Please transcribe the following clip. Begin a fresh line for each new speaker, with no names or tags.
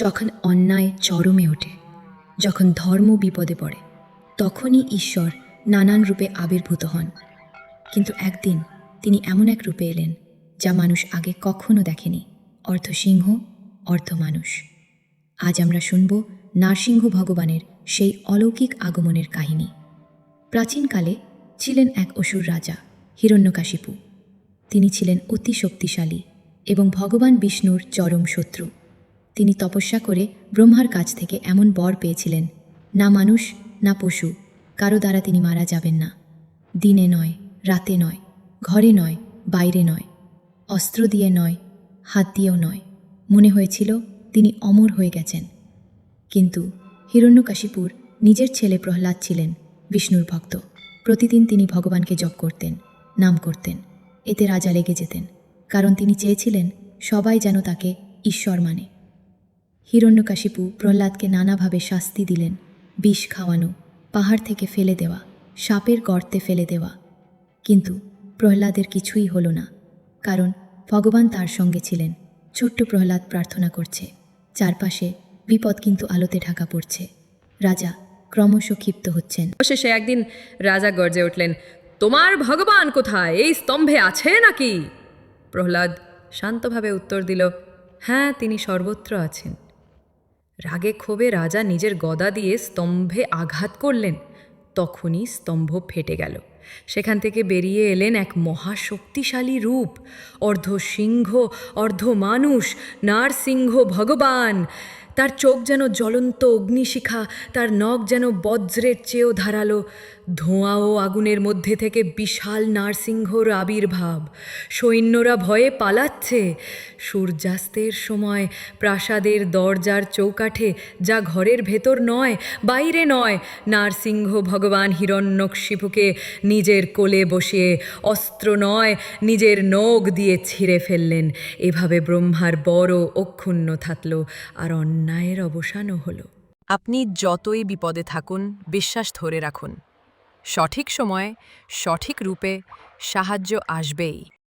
যখন অন্যায় চরমে ওঠে, যখন ধর্ম বিপদে পড়ে, তখনই ঈশ্বর নানান রূপে আবির্ভূত হন। কিন্তু একদিন তিনি এমন এক রূপে এলেন, যা মানুষ আগে কখনো দেখেনি অর্ধ সিংহ অর্ধ মানুষ। আজ আমরা শুনব নারসিংহ ভগবানের সেই অলৌকিক আগমনের কাহিনী। প্রাচীনকালে ছিলেন এক অসুর রাজা, হিরণ্যকাশিপু। তিনি ছিলেন অতি শক্তিশালী এবং ভগবান বিষ্ণুর চরম শত্রু। তিনি তপস্যা করে ব্রহ্মার কাছ থেকে এমন বর পেয়েছিলেন, না মানুষ, না পশু, কারও দ্বারা তিনি মারা যাবেন না। দিনে নয়, রাতে নয়, ঘরে নয়, বাইরে নয়, অস্ত্র দিয়ে নয়, হাত দিয়েও নয়। মনে হয়েছিল তিনি অমর হয়ে গেছেন। কিন্তু হিরণ্যকাশিপুর নিজের ছেলে প্রহ্লাদ ছিলেন, বিষ্ণুর ভক্ত। প্রতিদিন তিনি ভগবানকে জপ করতেন, নাম করতেন, এতে রাজা লেগে যেতেন, কারণ তিনি চেয়েছিলেন সবাই যেন তাকে ঈশ্বর মানে। হিরণ্যকাশিপু প্রহ্লাদকে নানাভাবে শাস্তি দিলেন। বিষ খাওয়ানো, পাহাড় থেকে ফেলে দেওয়া, সাপের গর্তে ফেলে দেওয়া। কিন্তু প্রহ্লাদের কিছুই হলো না, কারণ ভগবান তার সঙ্গে ছিলেন। ছোট্ট প্রহ্লাদ প্রার্থনা করছে, চারপাশে বিপদ কিন্তু আলোতে ঢাকা পড়ছে। রাজা ক্রমশ ক্ষিপ্ত হচ্ছেন।
অবশেষে একদিন রাজা গর্জে উঠলেন, তোমার ভগবান কোথায়? এই স্তম্ভে আছে নাকি? প্রহ্লাদ শান্তভাবে উত্তর দিল হ্যাঁ তিনি সর্বত্র আছেন। রাগে ক্ষোভে রাজা নিজের গদা দিয়ে স্তম্ভে আঘাত করলেন। তখনই স্তম্ভ ফেটে গেল। সেখান থেকে বেরিয়ে এলেন এক মহাশক্তিশালী রূপ। অর্ধ সিংহ অর্ধ মানুষ নারসিংহ ভগবান। তার চোখ যেন জ্বলন্ত অগ্নিশিখা, তার নখ যেন বজ্রের চেয়েও ধারালো। ধোঁয়া ও আগুনের মধ্যে থেকে বিশাল নারসিংহর আবির্ভাব। সৈন্যরা ভয়ে পালাচ্ছে। সূর্যাস্তের সময় প্রাসাদের দরজার চৌকাঠে যা ঘরের ভেতর নয়, বাইরে নয়, নারসিংহ ভগবান হিরণ্যকশিপুকে নিজের কোলে বসিয়ে অস্ত্র নয়, নিজের নখ দিয়ে ছিঁড়ে ফেললেন। এভাবে ব্রহ্মার বড় অক্ষুণ্ণ থাকল। আর অন্যায়ের অবসানও হল। আপনি যতই বিপদে থাকুন, বিশ্বাস ধরে রাখুন। সঠিক সময়ে, সঠিক রূপে সাহায্য আসবেই।